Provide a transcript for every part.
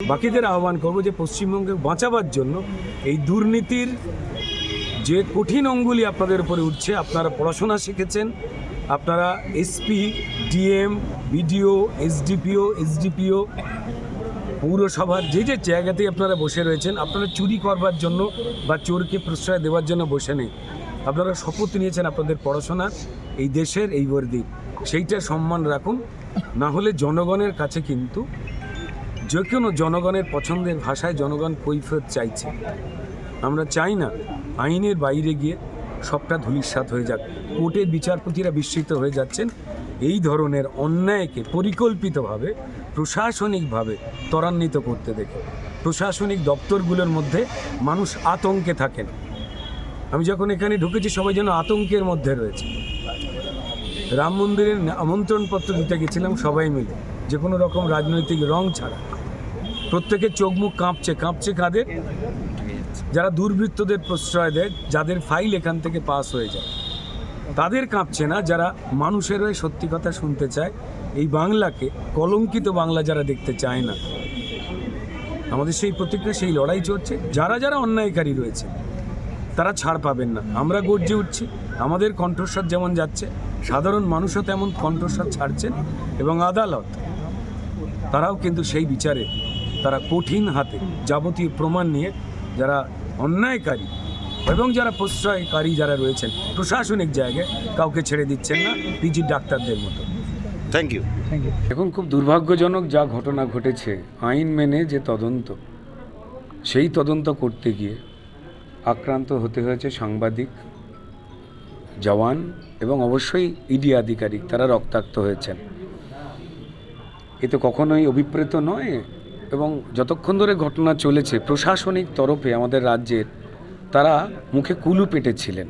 বাকিদের আহ্বান করব যে পশ্চিমবঙ্গে বাঁচাবার জন্য এই দুর্নীতির যে কঠিন অঙ্গুলি আপনাদের উপরে উঠছে, আপনারা পড়াশোনা শিখেছেন, আপনারা SP, DM, BDO, SDPO SDPO, পৌরসভার যে যে জায়গাতেই আপনারা বসে রয়েছেন, আপনারা চুরি করবার জন্য বা চোরকে প্রশ্রয় দেওয়ার জন্য বসে নেই। আপনারা শপথ নিয়েছেন আপনাদের পড়াশোনার এই দেশের এই বর্দি। সেইটা সম্মান রাখুন, না হলে জনগণের কাছে কিন্তু যে কোনো জনগণের পছন্দের ভাষায় জনগণ কৈফিয়ত চাইছে। আমরা চাই না আইনের বাইরে গিয়ে সবটা ধূলিসাৎ হয়ে যাক। কোর্টের বিচারপতিরা বিস্মিত হয়ে যাচ্ছেন, এই ধরনের অন্যায়কে পরিকল্পিতভাবে, প্রশাসনিকভাবে ত্বরান্বিত করতে দেখে। প্রশাসনিক দপ্তরগুলোর মধ্যে মানুষ আতঙ্কে থাকেন। আমি যখন এখানে ঢুকেছি, সবাই যেন আতঙ্কের মধ্যে রয়েছে। রাম মন্দিরের আমন্ত্রণপত্র দিতে গেছিলাম সবাই মিলে। যে কোনো রকম রাজনৈতিক রং ছাড়া। প্রত্যেকের চোখ মুখ কাঁপছে কাঁপছে কাদের? যারা দুর্বৃত্তদের প্রশ্রয় দেয়, যাদের ফাইল এখান থেকে পাস হয়ে যায়। তাদের কাঁপছে না, যারা মানুষের হয়ে সত্যি কথা শুনতে চায়। এই বাংলাকে কলঙ্কিত বাংলা যারা দেখতে চায় না, আমাদের সেই প্রতিজ্ঞা সেই লড়াই চলছে। যারা যারা অন্যায়কারী রয়েছে, তারা ছাড় পাবেন না। আমরা গর্জে উঠছি, আমাদের কণ্ঠস্বর যেমন যাচ্ছে, সাধারণ মানুষও তেমন কণ্ঠস্বর ছাড়ছেন এবং আদালত, তারাও কিন্তু সেই বিচারে তারা কঠিন হাতে যাবতীয় প্রমাণ নিয়ে যারা অন্যায়কারী এবং যারা প্রশ্রয়কারী যারা রয়েছেন প্রশাসনিক জায়গায় কাউকে ছেড়ে দিচ্ছেন না পিজি ডাক্তারদের মতো। থ্যাংক ইউ এখন খুব দুর্ভাগ্যজনক যা ঘটনা ঘটেছে আইন মেনে যে তদন্ত সেই তদন্ত করতে গিয়ে আক্রান্ত হতে হয়েছে সাংবাদিক জওয়ান এবং অবশ্যই ইডি আধিকারিক তারা রক্তাক্ত হয়েছেন। এ তো কখনোই অভিপ্রেত নয় এবং যতক্ষণ ধরে ঘটনা চলেছে প্রশাসনিক তরফে আমাদের রাজ্যের, তারা মুখে কুলু পেটেছিলেন,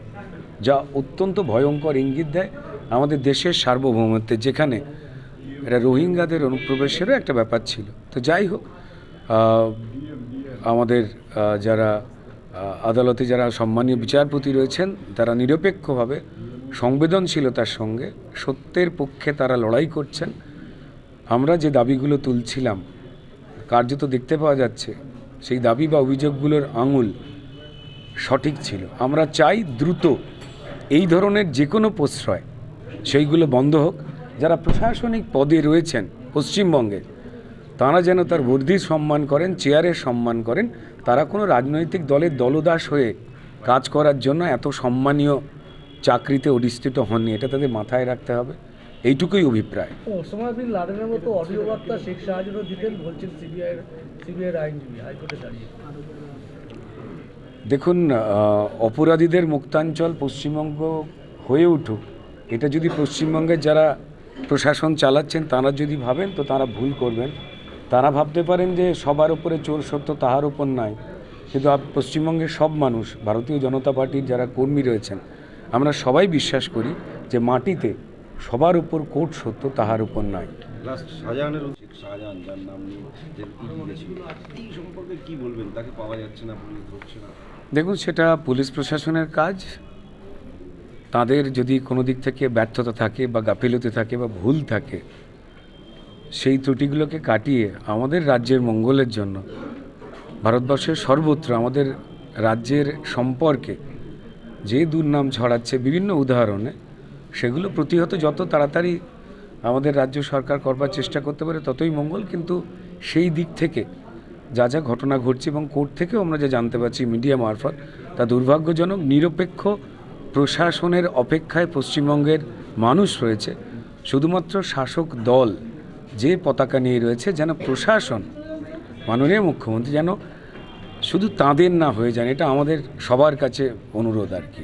যা অত্যন্ত ভয়ঙ্কর ইঙ্গিত দেয় আমাদের দেশের সার্বভৌমত্বে, যেখানে এটা রোহিঙ্গাদের অনুপ্রবেশেরও একটা ব্যাপার ছিল। তো যাই হোক আমাদের যারা আদালতে যারা সম্মানীয় বিচারপতি রয়েছেন, তারা নিরপেক্ষভাবে সংবেদনশীলতার সঙ্গে সত্যের পক্ষে তারা লড়াই করছেন। আমরা যে দাবিগুলো তুলছিলাম কার্যত দেখতে পাওয়া যাচ্ছে, সেই দাবি বা অভিযোগগুলোর আঙুল সঠিক ছিল। আমরা চাই দ্রুত এই ধরনের যে কোনো প্রশ্রয়, সেইগুলো বন্ধ হোক। যারা প্রশাসনিক পদে রয়েছেন পশ্চিমবঙ্গে, তারা যেন তার বর্ধির সম্মান করেন চেয়ারের সম্মান করেন। তারা কোনো রাজনৈতিক দলের দলদাস হয়ে কাজ করার জন্য এত সম্মানীয় চাকরিতে অধিষ্ঠিত হননি। এটা তাদের মাথায় রাখতে হবে। এইটুকুই অভিপ্রায়। মতো অডিও বার্তা শেখ শাহজাহানও দিতেন বলছেন সিবিআই সিবিআইয়ের আইনজীবী হাইকোর্টে দাঁড়িয়ে। দেখুন অপরাধীদের মুক্তাঞ্চল পশ্চিমবঙ্গ হয়ে উঠুক এটা যদি পশ্চিমবঙ্গের যারা প্রশাসন চালাচ্ছেন তারা যদি ভাবেন তো তারা ভুল করবেন। তারা ভাবতে পারেন যে সবার উপরে চোর সত্য তাহার উপর নাই। কিন্তু পশ্চিমবঙ্গের সব মানুষ ভারতীয় জনতা পার্টির যারা কর্মী রয়েছেন আমরা সবাই বিশ্বাস করি যে মাটিতে সবার উপর কোট সত্য তাহার উপর নিয়ে দেখুন সেটা পুলিশ প্রশাসনের কাজ। তাদের যদি কোনো দিক থেকে ব্যর্থতা থাকে বা গাফিলতি থাকে বা ভুল থাকে সেই ত্রুটিগুলোকে কাটিয়ে আমাদের রাজ্যের মঙ্গলের জন্য ভারতবর্ষের সর্বত্র আমাদের রাজ্যের সম্পর্কে যে দুর্নাম ছড়াচ্ছে বিভিন্ন উদাহরণে সেগুলো প্রতিহত যত তাড়াতাড়ি আমাদের রাজ্য সরকার করবার চেষ্টা করতে পারে ততই মঙ্গল, কিন্তু সেই দিক থেকে যা যা ঘটনা ঘটছে এবং কোর্ট থেকেও আমরা যা জানতে পারছি মিডিয়া মারফত, তা দুর্ভাগ্যজনক, নিরপেক্ষ প্রশাসনের অপেক্ষায় পশ্চিমবঙ্গের মানুষ রয়েছে। শুধুমাত্র শাসক দল যে পতাকা নিয়ে রয়েছে, যেন প্রশাসন, মাননীয় মুখ্যমন্ত্রী যেন শুধু তাঁদের না হয়ে যান, এটা আমাদের সবার কাছে অনুরোধ আর কি।